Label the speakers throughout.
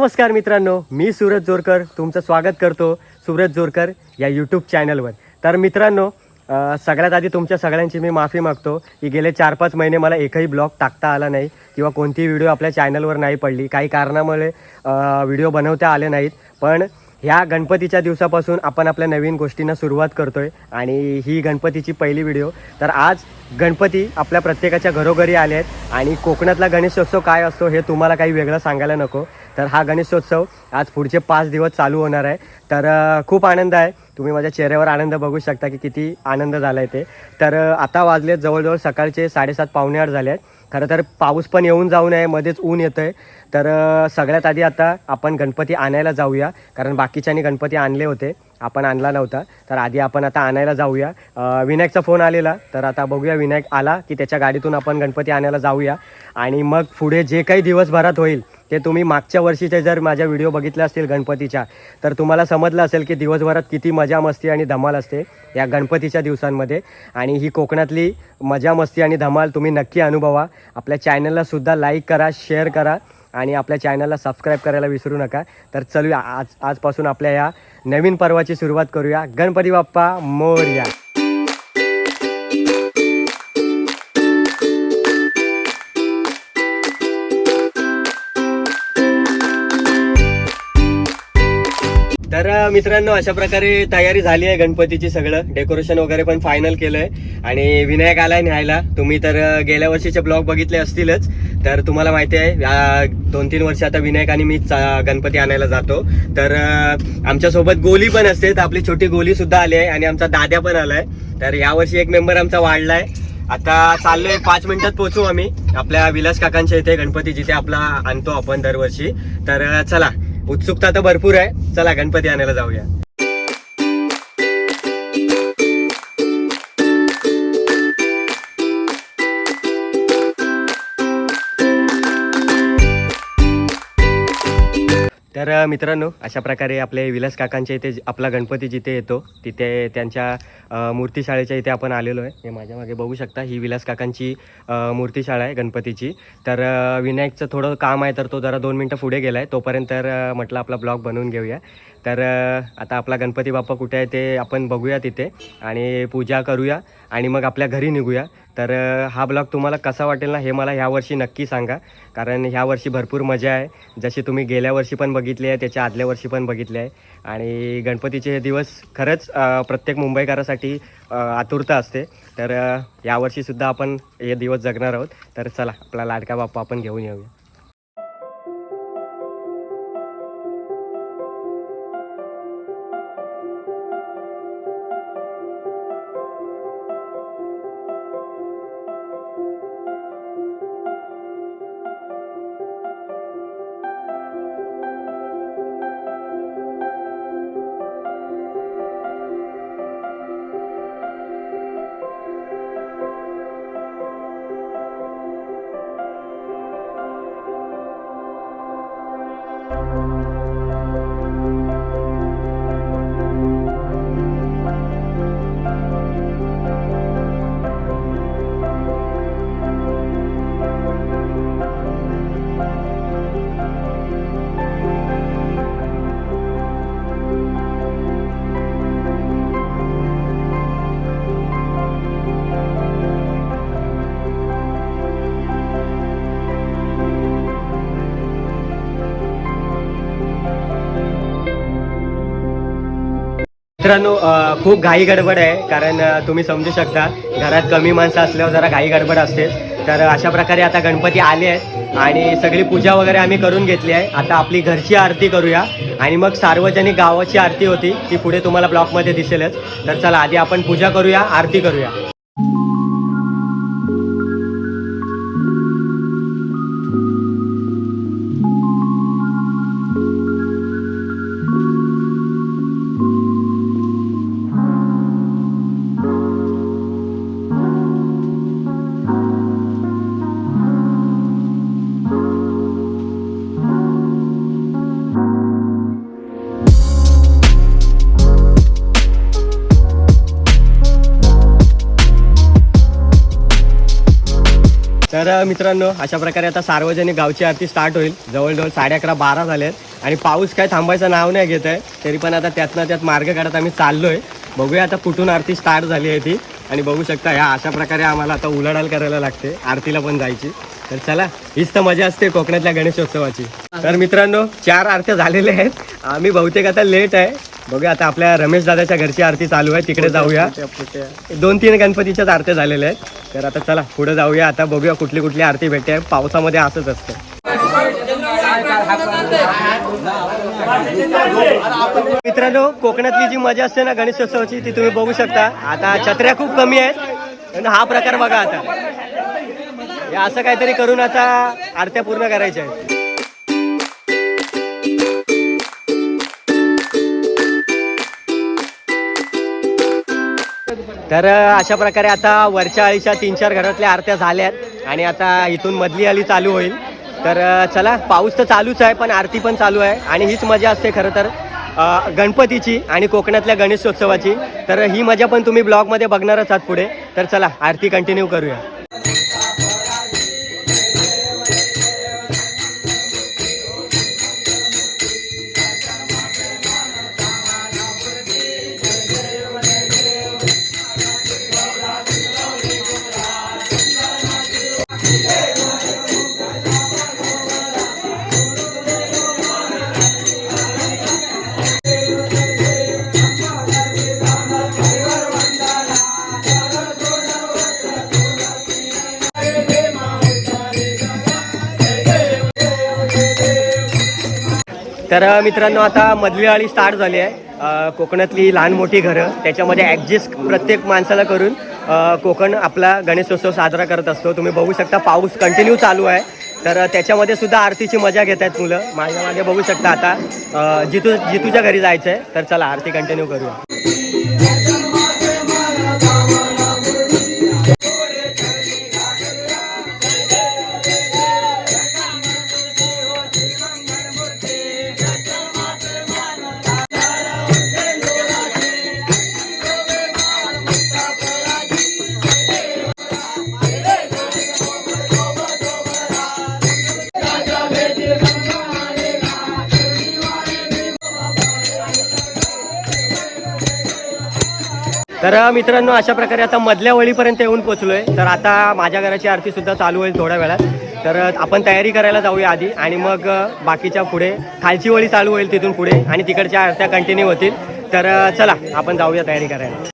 Speaker 1: नमस्कार मित्रांनो मी सूरज जोरकर तुमचं स्वागत करतो सूरज जोरकर या यूट्यूब चॅनलवर तर मित्रांनो सगळ्यात आधी तुमच्या सगळ्यांची मी माफी मागतो की गेले चार पाच महिने मला एकही ब्लॉग टाकता आला नाही किंवा कोणतीही व्हिडिओ आपल्या चॅनलवर नाही पडली. काही कारणामुळे व्हिडिओ बनवता आले नाहीत. पण ह्या गणपतीच्या दिवसापासून आपण आपल्या नवीन गोष्टींना सुरुवात करतोय आणि ही गणपतीची पहिली व्हिडिओ. तर आज गणपती आपल्या प्रत्येकाच्या घरोघरी आले आहेत आणि कोकणातला गणेशोत्सव काय असतो हे तुम्हाला काही वेगळं सांगायला नको. तर हा गणेशोत्सव आज पुढचे पाच दिवस चालू होणार आहे. तर खूप आनंद आहे. तुम्ही माझ्या चेहऱ्यावर आनंद बघू शकता की किती आनंद झाला आहे ते. तर आता वाजलेत जवळजवळ सकाळचे साडेसात पावणे आठ झाले आहेत. खरं तर पाऊस पण येऊन जाऊ नये मध्येच ऊन येतं आहे तर सगळ्यात आधी आता आपण गणपती आणायला जाऊया. कारण बाकीच्यांनी गणपती आणले होते. आपण आणला नव्हता. तर आधी आपण आता आणायला जाऊया. विनायकचा फोन आलेला. तर आता बघूया विनायक आला की त्याच्या गाडीतून आपण गणपती आणायला जाऊया. आणि मग पुढे जे काही दिवसभरात होईल ते तुम्ही मागच्या वर्षीचे जर माझ्या व्हिडिओ बघितले असतील गणपतीच्या तर तुम्हाला समजलं असेल की दिवसभरात किती मजा मस्ती आणि धमाल असते या गणपतीच्या दिवसांमध्ये. आणि ही कोकणातली मजा मस्ती आणि धमाल तुम्ही नक्की अनुभवा. आपल्या चॅनललासुद्धा लाईक करा शेअर करा आणि आपल्या चॅनलला सबस्क्राईब करायला विसरू नका. तर चलूया आज आजपासून आपल्या या नवीन पर्वाची सुरुवात करूया. गणपती बाप्पा मोरया. तर मित्रांनो अशा प्रकारे तयारी झाली आहे गणपतीची सगळं. डेकोरेशन वगैरे पण फायनल केलंय. आणि विनायक आलाय न्यायला. तुम्ही तर गेल्या वर्षीचे ब्लॉग बघितले असतीलच. तर तुम्हाला माहिती आहे दोन तीन वर्ष आता विनायक आणि मीच गणपती आणायला जातो. तर आमच्यासोबत गोली पण असते. तर आपली छोटी गोली सुद्धा आली आहे आणि आमचा दाद्या पण आलाय. तर यावर्षी एक मेंबर आमचा वाढलाय. आता चाललोय पाच मिनिटात पोहोचू आम्ही. आपल्या विलास काकांच्या इथे गणपती जिथे आपला आणतो आपण दरवर्षी. तर चला. उत्सुकता तर भरपूर आहे. चला गणपती आणायला जाऊया. तर मित्रांनो अशा प्रकारे आपले विलास काकांच्या इथे आपला गणपती जिथे येतो तिथे त्यांच्या मूर्तीशाळेच्या इथे आपण आलेलो आहे. हे माझ्या मागे बघू शकता ही विलास काकांची मूर्तीशाळा आहे गणपतीची. तर विनायकचं थोडं काम आहे तर तो जरा दोन मिनटं पुढे गेला आहे तोपर्यंत तर म्हटलं आपला ब्लॉग बनवून घेऊया. तर आता आपला गणपती बाप्पा कुठे आहे ते आपण बघूया तिथे आणि पूजा करूया आणि मग आपल्या घरी निघूया. तर हा ब्लॉग तुम्हाला कसा वाटेल ना हे मला ह्या वर्षी नक्की सांगा. कारण ह्या वर्षी भरपूर मजा आहे. जशी तुम्ही गेल्या वर्षी पण बघितली आहे त्याच्या आदल्या वर्षी पण बघितले आहे. आणि गणपतीचे हे दिवस खरंच प्रत्येक मुंबईकरासाठी आतुरता असते. तर यावर्षीसुद्धा आपण हे दिवस जगणार आहोत. तर चला आपला लाडका बाप्पा आपण घेऊन येऊया. मित्रांनो खूप घाई गडबड आहे कारण तुम्ही समजू शकता घरात कमी माणसं असल्यावर जरा घाई गडबड असते. तर अशा प्रकारे आता गणपती आले आहेत आणि सगळी पूजा वगैरे आम्ही करून घेतली आहे. आता आपली घरची आरती करूया आणि मग सार्वजनिक गावाची आरती होती ती पुढे तुम्हाला ब्लॉकमध्ये दिसेलच. तर चला आधी आपण पूजा करूया आरती करूया. तर मित्रांनो अशा प्रकारे आता सार्वजनिक गावची आरती स्टार्ट होईल. जवळजवळ साडे अकरा बारा झालेत आणि पाऊस काय थांबायचं नाव नाही घेत आहे. तरी पण आता त्यातनं त्यात मार्ग काढत आम्ही चाललोय. बघूया आता कुठून आरती स्टार्ट झाली आहे ती. आणि बघू शकता ह्या अशा प्रकारे आम्हाला आता उलाढाल करायला लागते. आरतीला पण जायची. तर चला हीच तर मजा असते कोकणातल्या गणेशोत्सवाची. तर मित्रांनो चार आरत्या झालेल्या आहेत. आम्ही बहुतेक आता लेट आहे. बघूया आता आपल्या रमेश दादाच्या घरची आरती चालू आहे. तिकडे जाऊया. दोन तीन गणपतीच्याच आरत्या झालेल्या आहेत. तर आता चला पुढे जाऊया. आता बघूया कुठली कुठली आरती भेटते. पावसामध्ये असंच असतं. मित्रांनो कोकणातली जी मजा असते ना गणेशोत्सवाची ती तुम्ही बघू शकता. आता छत्र्या खूप कमी आहेत. हा प्रकार बघा आता. हे असं काहीतरी करून आता आरत्या पूर्ण करायच्या आहेत. तर अशा प्रकारे आता वरच्या आळीच्या तीन चार घरातल्या आरत्या झाल्यात आणि आता इथून मधली आली चालू होईल. तर चला पाऊस तर चालूच आहे पण आरती पण चालू आहे आणि हीच मजा असते खरं तर गणपतीची आणि कोकणातल्या गणेशोत्सवाची. तर ही मजा पण तुम्ही ब्लॉगमध्ये बघणारच आहात पुढे. तर चला आरती कंटिन्यू करूया. तर मित्रांनो आता मधली आळी स्टार्ट झाली आहे. कोकणातली लहान मोठी घरं त्याच्यामध्ये ॲडजस्ट प्रत्येक माणसाला करून कोकण आपला गणेशोत्सव साजरा करत असतो. तुम्ही बघू शकता पाऊस कंटिन्यू चालू आहे. तर त्याच्यामध्ये सुद्धा आरतीची मजा घेत आहेत मुलं. माझ्या मागे बघू शकता आता जितू जितूच्या घरी जायचं आहे तर चला आरती कंटिन्यू करूया. तर मित्रांनो अशा प्रकारे आता मधल्या वळीपर्यंत येऊन पोचलो आहे तर आता माझ्या घराची आरती सुद्धा चालू होईल थोड्या वेळात. तर आपण तयारी करायला जाऊया आधी आणि मग बाकीच्या पुढे खालची वळी चालू होईल तिथून पुढे आणि तिकडच्या आरत्या कंटिन्यू होतील. तर चला आपण जाऊया तयारी करायला.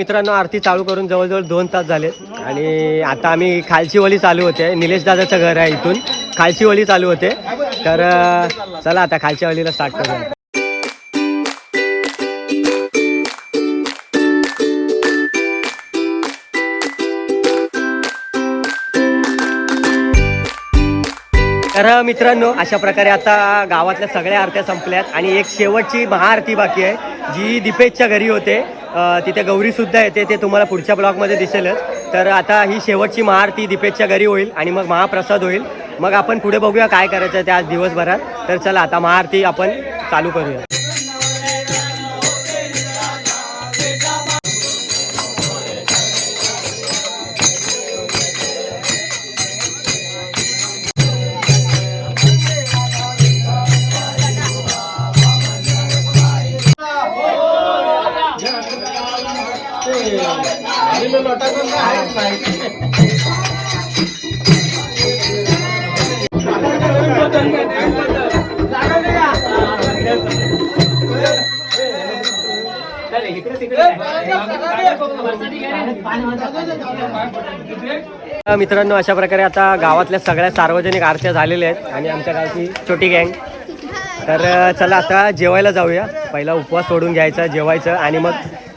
Speaker 1: मित्रांनो आरती चालू करून जवळजवळ दोन तास झाले. आणि आता आम्ही खालची वळी चालू होते. निलेश दादाचं घर आहे इथून. खालची वळी चालू होते. तर चला आता खालच्या वळीला स्टार्ट करूया. तर मित्रांनो अशा प्रकारे आता गावातल्या सगळ्या आरत्या संपल्यात आणि एक शेवटची महाआरती बाकी आहे जी दीपेशच्या घरी होते. तिथे गौरीसुद्धा येते ते तुम्हाला पुढच्या ब्लॉगमध्ये दिसेलच. तर आता ही शेवटची महाआरती दीपेशच्या घरी होईल आणि मग महाप्रसाद होईल. मग आपण पुढे बघूया काय करायचं आहे त्या आज दिवसभरात. तर चला आता महाआरती आपण चालू करूया. मित्रांनो अशा प्रकारे आता गावातल्या सगळ्या सार्वजनिक आरत्या झालेल्या आहेत आणि आमच्या गावची छोटी गँग. तर चला आता जेवायला जाऊया. पहिला उपवास सोडून घ्यायचा जेवायचं आणि मग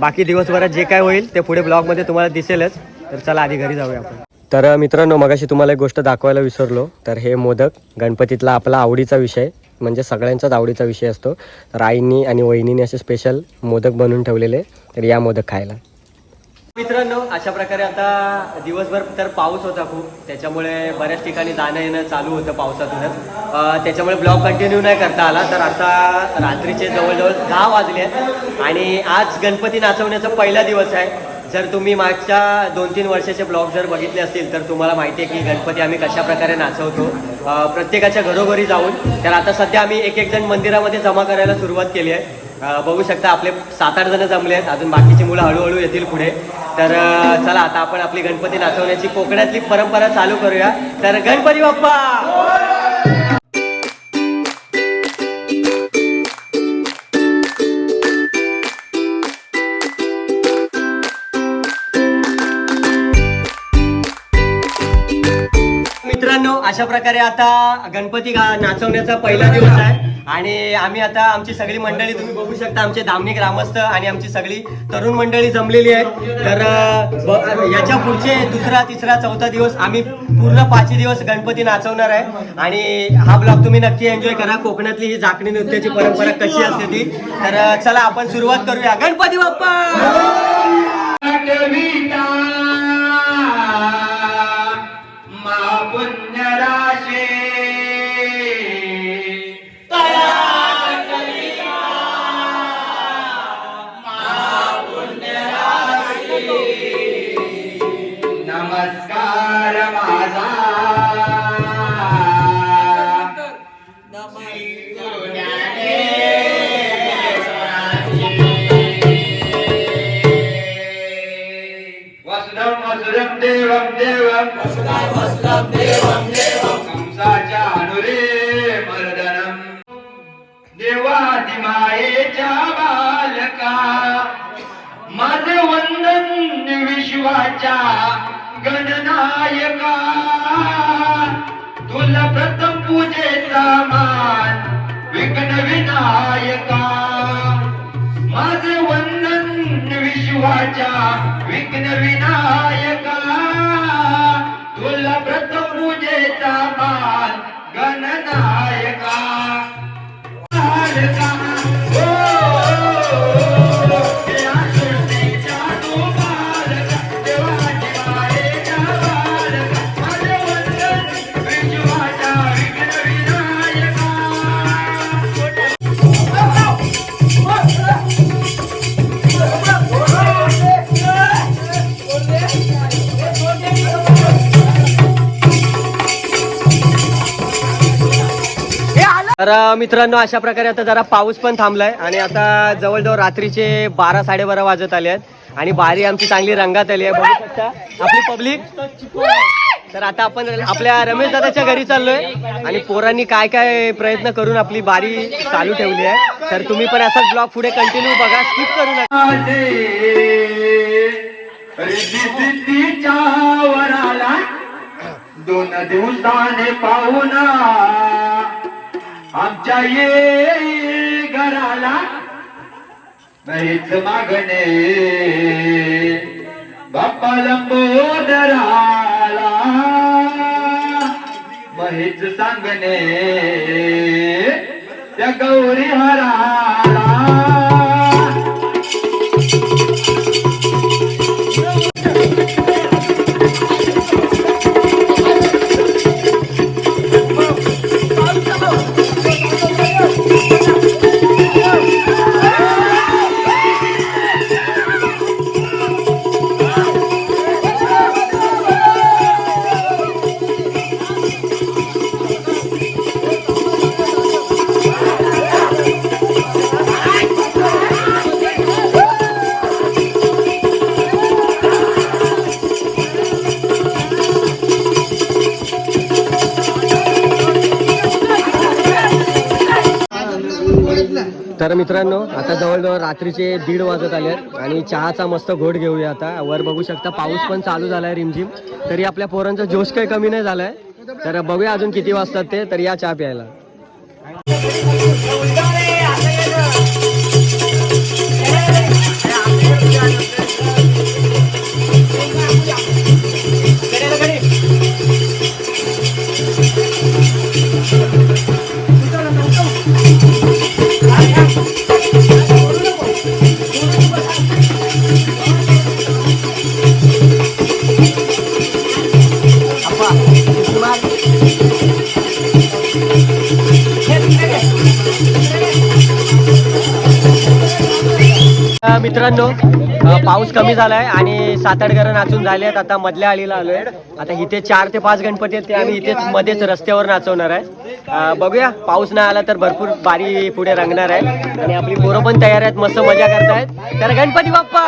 Speaker 1: बाकी दिवसभरात जे काय होईल ते पुढे ब्लॉगमध्ये तुम्हाला दिसेलच. तर चला आधी घरी जाऊया आपण. तर मित्रांनो मगाशी तुम्हाला एक गोष्ट दाखवायला विसरलो. तर हे मोदक गणपतीतला आपला आवडीचा विषय म्हणजे सगळ्यांचाच आवडीचा विषय असतो. तर आईंनी आणि वहिनीने असे स्पेशल मोदक बनवून ठेवलेले. तर या मोदक खायला. मित्रांनो अशा प्रकारे आता दिवसभर तर पाऊस होता खूप. त्याच्यामुळे बऱ्याच ठिकाणी जाणं येणं चालू होतं पावसातूनच. त्याच्यामुळे ब्लॉग कंटिन्यू नाही करता आला तर आता रात्रीचे जवळजवळ दहा वाजले आहेत. आणि आज गणपती नाचवण्याचा पहिला दिवस आहे. जर तुम्ही मागच्या दोन तीन वर्षाचे ब्लॉग जर बघितले असतील तर तुम्हाला माहिती आहे की गणपती आम्ही कशा प्रकारे नाचवतो. प्रत्येकाच्या घरोघरी जाऊन. तर आता सध्या आम्ही एक एक जण मंदिरामध्ये जमा करायला सुरुवात केली आहे. बघू शकता आपले सात आठ जण जमले आहेत. अजून बाकीची मुलं हळूहळू येतील पुढे. तर चला आता आपण आपली गणपती नाचवण्याची कोकणातली परंपरा चालू करूया. तर गणपती बाप्पा! मित्रांनो अशा प्रकारे आता गणपती नाचवण्याचा पहिला दिवस आहे. आणि आम्ही आता आमची सगळी मंडळी तुम्ही बघू शकता आमचे धामणी ग्रामस्थ आणि आमची सगळी तरुण मंडळी जमलेली आहे तर याच्या पुढचे दुसरा तिसरा चौथा दिवस आम्ही पूर्ण पाचही दिवस गणपती नाचवणार आहे. आणि हा ब्लॉग तुम्ही नक्की एन्जॉय करा. कोकणातली ही झाकणी नृत्याची परंपरा कशी असते ती. तर चला आपण सुरुवात करूया. गणपती बाप्पा!
Speaker 2: कंसाच्या अनुरे मर्दनम्. देवादिमायेच्या बालका. माझे वंदन विश्वाच्या गणनायका. तुला प्रथम पूजेचा मान विघ्न विनायका. माझे विश्वाच्या विघ्न विनायका. तुला प्रथम पूजेचा मान गणनायका.
Speaker 1: तर मित्रांनो अशा प्रकारे आता जरा पाऊस पण थांबलाय आणि आता जवळजवळ रात्रीचे बारा साडेबारा वाजत आले आहेत. आणि बारी आमची चांगली रंगात आली आहे. बघू शकता आपली पब्लिक. तर आता आपण आपल्या रमेश दादाच्या घरी चाललोय आणि पोरांनी काय काय प्रयत्न करून आपली बारी चालू ठेवली आहे. तर तुम्ही पण असाच ब्लॉग पुढे कंटिन्यू बघा स्किप करू नका.
Speaker 2: दोन दिवसाने पाहुणा आमच्या ये घराला नाहीच मागणे. बाप्पा लंबोदराला महेच सांगणे. त्या गौरी हरा
Speaker 1: तर मित्रांनो आता जवळजवळ रात्रीचे दीड वाजत आले आहेत आणि चहाचा मस्त घोट घेऊया आता. वर बघू शकता पाऊस पण चालू झालाय रिमझिम. तरी आपल्या पोरांचा जोश काही कमी नाही झालाय. तर बघूया अजून किती वाजतात ते तर या चहा प्यायला. मित्रांनो पाऊस कमी झालाय आणि सात आठ घरं नाचून झाले आहेत. आता मधल्या आळीला आलोय. आता इथे चार ते पाच गणपती आहेत ते आम्ही इथेच मध्येच रस्त्यावर नाचवणार आहे. बघूया पाऊस नाही आला तर भरपूर बारी पुढे रंगणार आहे. आणि आपली पोरं पण तयार आहेत मस्त मजा करतायत. तर गणपती बाप्पा!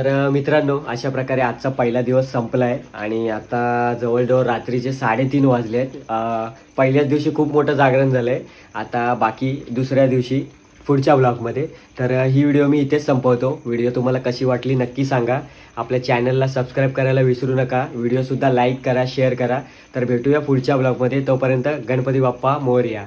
Speaker 1: तर मित्रांनो अशा प्रकारे आजचा पहिला दिवस संपला आहे आणि आता जवळजवळ रात्रीचे साडेतीन वाजले आहेत पहिल्याच दिवशी खूप मोठं जागरण झालं आहे आता बाकी दुसऱ्या दिवशी पुढच्या ब्लॉगमध्ये. तर ही व्हिडिओ मी इथेच संपवतो. व्हिडिओ तुम्हाला कशी वाटली नक्की सांगा. आपल्या चॅनलला सबस्क्राईब करायला विसरू नका. व्हिडिओसुद्धा लाईक करा शेअर करा. तर भेटूया पुढच्या ब्लॉगमध्ये. तोपर्यंत गणपती बाप्पा मोरया.